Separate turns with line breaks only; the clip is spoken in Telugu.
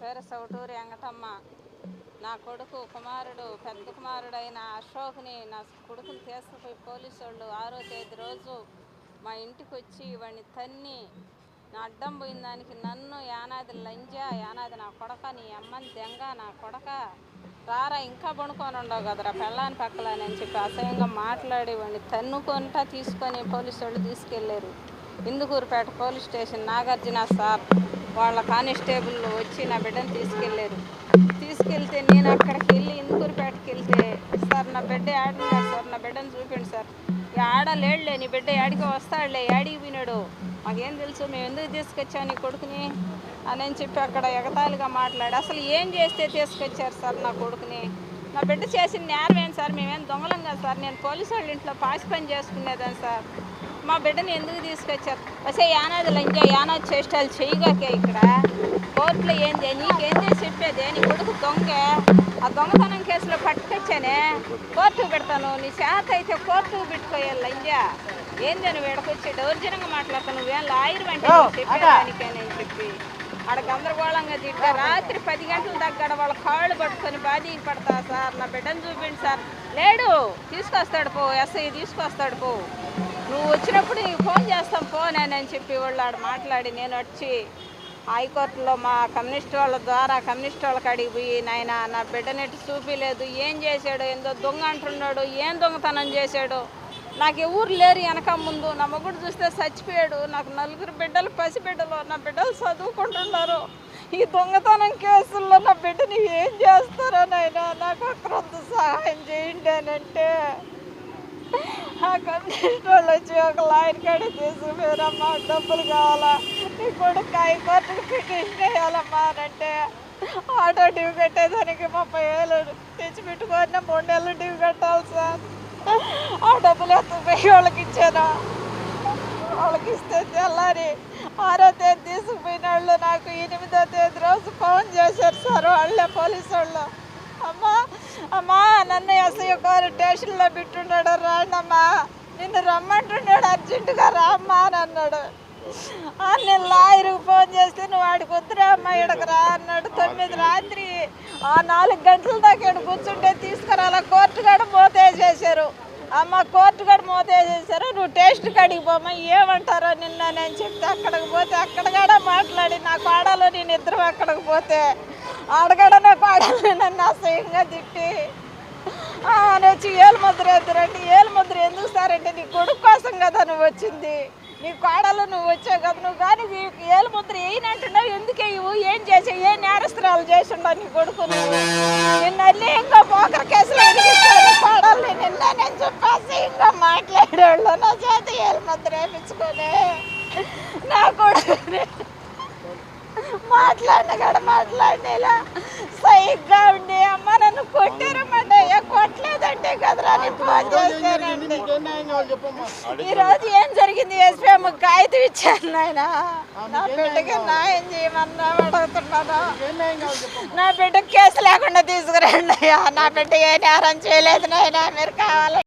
పేరు సౌటూరి వెంకటమ్మ. నా కొడుకు కుమారుడు పెద్ద కుమారుడైన అశోక్ని నా కొడుకుని తీసుకుపోయి పోలీసు వాళ్ళు ఆరో తేదీ రోజు మా ఇంటికి వచ్చి వాడిని తన్ని నా అడ్డం పోయిన దానికి నన్ను యానాది లంజ యానాది నా కొడక నీ అమ్మని దెంగ నా కొడక రారా ఇంకా పడుకొని ఉండవు కదరా పెళ్ళాని పక్కలని అని చెప్పి అసహ్యంగా మాట్లాడి వాడిని తన్నుకుంటా తీసుకొని పోలీసు వాళ్ళు తీసుకెళ్ళారు. Indukurpet police station Nagarjuna sir. వాళ్ళ కానిస్టేబుల్ వచ్చి నా బిడ్డను తీసుకెళ్ళారు. తీసుకెళ్తే నేను అక్కడికి వెళ్ళి ఇందుకూరుపేటకి వెళ్తే సార్ నా బిడ్డ ఆడున్నాడు సార్ నా బిడ్డను చూపిండి సార్. "ఈ ఆడ లేడులే నీ బిడ్డ యాడికి వస్తాడులే యాడికి పోయినాడు. మాకేం తెలుసు మేము ఎందుకు తీసుకొచ్చాము నీ కొడుకుని? అని అని చెప్పి అక్కడ ఎగతాళిగా మాట్లాడి అసలు ఏం చేస్తే తీసుకొచ్చారు సార్ నా కొడుకుని? నా బిడ్డ చేసిన నేరం ఏంటి సార్? మేమేం దొంగలం కదా సార్. నేను పోలీసు వాళ్ళ ఇంట్లో పాసి పని చేసుకునేదాన్ని సార్. మా బిడ్డని ఎందుకు తీసుకొచ్చారు? వసే యానాది లంజా యానాది చేష్టాలు చేయగాకే ఇక్కడ కోర్టులో ఏంది? నీకేంది చెప్పేది? నీ కొడుకు దొంగ. ఆ దొంగతనం కేసులో పట్టుకొచ్చానే. కోర్టుకు పెడతాను. నీ చేత అయితే కోర్టుకు పెట్టుకోయాలి లంజా. ఏంది నువ్వు వీడకొచ్చి దౌర్జన్యంగా మాట్లాడతావు? నువ్వేం లాయర్ అంటే చెప్పేదానికే నేను చెప్పి. ఆడ గందరగోళంగా తిట్టా రాత్రి పది గంటల దగ్గర వాళ్ళ కాళ్ళు పట్టుకొని బాధీకి పడతా సార్. నా బిడ్డను చూపిండి సార్. లేడు. తీసుకొస్తాడు పో. ఎస్ఐ తీసుకొస్తాడు పో. నువ్వు వచ్చినప్పుడు నీకు ఫోన్ చేస్తాం పోనేనని చెప్పి వాళ్ళు ఆడ మాట్లాడి నేను వచ్చి హైకోర్టులో మా కమ్యూనిస్ట్ వాళ్ళ ద్వారా కమ్యూనిస్ట్ వాళ్ళకి అడిగి పోయి నాయన నా బిడ్డనెట్టు చూపించలేదు ఏం చేశాడు? ఏందో దొంగ అంటున్నాడు. ఏం దొంగతనం చేశాడు? నాకు ఎవరు లేరు వెనక ముందు. నా మొగుడు చూస్తే చచ్చిపోయాడు. నాకు నలుగురు బిడ్డలు పసిబిడ్డలు నా బిడ్డలు చదువుకుంటున్నారు. ఈ దొంగతనం కేసుల్లో నా బిడ్డని ఏం చేస్తారో నాయన? నాకు అక్కడ సహాయం చేయండి అని అంటే ఆ కమ్యూనిస్ట్ వాళ్ళు వచ్చి ఒక లాయర్ కాడ తీసుకుపోయారమ్మా డబ్బులు కావాలా? నీ కొడుకు హైకోర్టుకు పిటిషన్ వేయాలమ్మా అని అంటే ఆటో డ్యూ కట్టేదానికి ముప్పై వేలు తెచ్చి పెట్టుకొని మూడు నెలలు డ్యూ కట్టాలి సార్. ఆ డబ్బులు ఎత్తుకుపోయి వాళ్ళకి ఇచ్చాను వాళ్ళకి ఇస్తే తెల్లారి ఆరో తేదీ తీసుకుపోయిన వాళ్ళు నాకు ఎనిమిదో తేదీ రోజు ఫోన్ చేశారు సార్ వాళ్ళే పోలీసు వాళ్ళు అమ్మా అమ్మా నన్ను ఎస్ఐ గారు స్టేషన్లో పెట్టున్నాడు రాండమ్మా నిన్ను రమ్మంటున్నాడు అర్జెంటుగా రామ్మా అని అన్నాడు నేను లాయర్కి ఫోన్ చేస్తే నువ్వు వాడికి వద్దురా అమ్మా ఇక్కడికి రా అన్నాడు తొమ్మిది రాత్రి ఆ నాలుగు గంటల దాకా ఇక్కడ కూర్చుంటే తీసుకురాలకు చేశారు. అమ్మ కోర్టు కాడ మోతేసేసారు నువ్వు టేస్ట్ కాడికి పోమ్మా ఏమంటారో నిన్న నేను చెప్తే అక్కడికి పోతే అక్కడ కూడా మాట్లాడి నా కోడలో నేను ఇద్దరు అక్కడికి పోతే అడగడ నా కోడలు నన్ను అసహ్యంగా తిట్టి. ఆ, అని వచ్చి ఏలు ముద్ర ఎదురంటే ఏలు ముద్ర ఎందుకు సార్ అంటే నీ కొడుకు కోసం కదా నువ్వు వచ్చింది. నీ కోడలు నువ్వు వచ్చావు కదా నువ్వు కానీ నీకు ఏలు ముద్ర వేయనంటున్నావు ఎందుకు వేయవు ఏం చేసావు? ఏ నేరస్త్రాలు చేసిండవు నీ కొడుకు నువ్వు నిన్న వెళ్ళి ఇంకా పోకర్ కేసులో ఇరిగిస్తాను కోడల్ని నిన్న నేను చెప్పేసి ఇంకా మాట్లాడేవాళ్ళు నా చేత ఏలు ముద్ర వేయించుకొని నా కొడుకుని మాట్లాడిన కాడ మాట్లాడేలా సైగ్గా ఉండి. అమ్మ నన్ను కొట్టారన్నమాట అయ్యా కొట్టలేదంటే కదరా అని ఫోన్ చేశానండి ఈ రోజు ఏం జరిగింది ఎస్పీఎం కాగితం ఇచ్చాను నాయన. నా బిడ్డకి న్యాయం చేయమన్నా అడుగుతున్నాను. నా బిడ్డకి కేసు లేకుండా తీసుకురండి అయ్యా. నా బిడ్డ ఏ నేరం చేయలేదు నాయన. మీరు కావాలి.